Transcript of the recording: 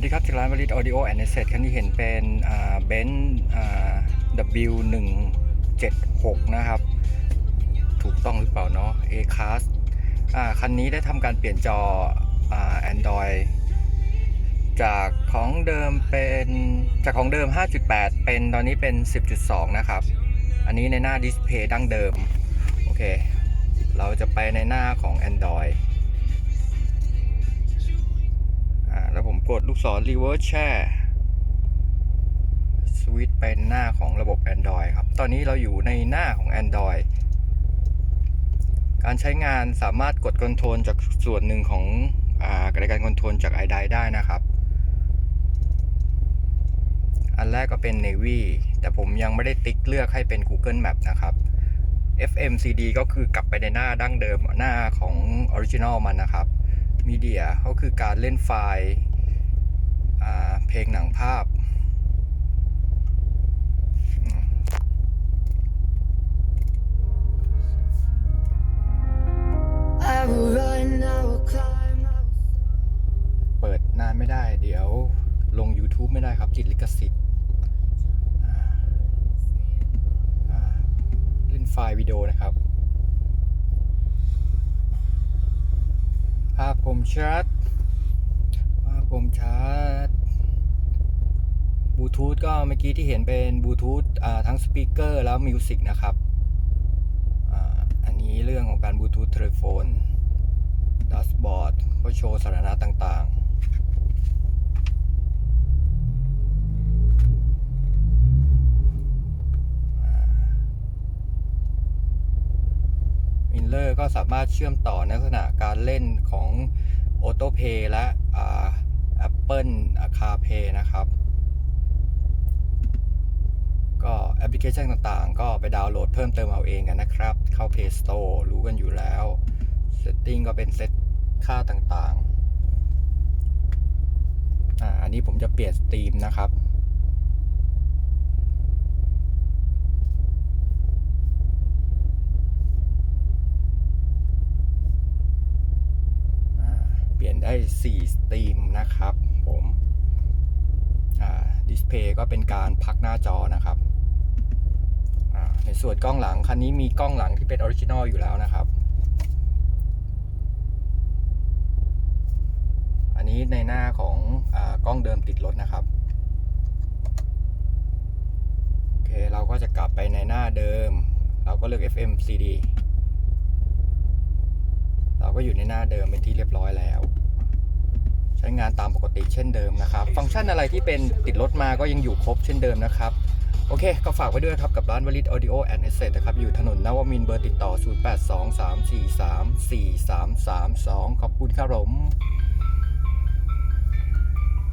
วัสดีครับจากร้านวลิตออดิโอแอนด์เซตคันที่เห็นเป็นเบนซ์ W 1 7 6นะครับ ถูกต้องหรือเปล่าเนาะ A Class คันนี้ได้ทำการเปลี่ยนจออ Android จากของเดิมเป็นจากของเดิม 5.8 เป็นตอนนี้เป็น 10.2 นะครับ อันนี้ในหน้าดิสเพย์ดั้งเดิม โอเค เราจะไปในหน้าของ Android กดลูกศร reverse share สวิตเป็นหน้าของระบบ Android ครับ ตอนนี้เราอยู่ในหน้าของ Android การใช้งานสามารถกดคอนโทรลจากส่วนหนึ่งของรายการคอนโทรลจาก iDi ได้นะครับ อันแรกก็เป็น Navy แต่ผมยังไม่ได้ติ๊กเลือกให้เป็น Google Map นะครับ FMCD ก็คือกลับไปในหน้าดั้งเดิมหน้าของ Original มันนะครับมีเดียก็คือการเล่นไฟล์ เพลงหนังภาพอืม I will run, I will climb, I will เปิดนานไม่ได้ เดี๋ยวลง YouTube ไม่ได้ครับติดลิขสิทธิ์อ่าอ่าเล่นไฟล์วิดีโอนะครับ ภาพคมชัดภาพคมชัด บลูทูธก็เมื่อกี้ที่เห็นเป็นบลูทูธทั้งสปีกเกอร์แล้วมิวสิกนะครับออันนี้เรื่องของการบลูทูธเทเลโฟนดัสบอร์ดก็โชว์สถานะต่างๆมิลเลอร์ก็สามารถเชื่อมต่อในลักษณะการเล่นของ Auto Pay และอ่า Apple CarPlay นะครับ ก็แอป พลิเคชันต่างๆ ก็ไปดาวน์โหลดเพิ่มเติมเอาเองกันนะครับ เข้า Play Store รู้กันอยู่แล้ว Setting ก็เป็นเซตค่าต่างๆ อ่า อันนี้ผมจะเปลี่ยนสตรีมนะครับเปลี่ยนได้ 4 สตรีมนะครับผม อ่า ดิสเพย์ก็เป็นการพักหน้าจอนะครับ ในส่วนกล้องหลังคันนี้มีกล้องหลังที่เป็นออริจินอลอยู่แล้วนะครับ อันนี้ในหน้าของอกล้องเดิมติดรถนะครับโอเคเราก็จะกลับไปในหน้าเดิม เราก็เลือก FM CD เราก็อยู่ในหน้าเดิมเป็นที่เรียบร้อยแล้ว ใช้งานตามปกติเช่นเดิมนะครับ ฟังก์ชันอะไรที่เป็นติดรถมาก็ยังอยู่ครบเช่นเดิมนะครับ โอเค ก็ฝากไว้ด้วยครับ กับร้านวลิตออดิโอแอนด์เอเซนะครับ อยู่ถนนนวมินเบอร์ติดต่อ 0823434332 ขอบคุณครับผม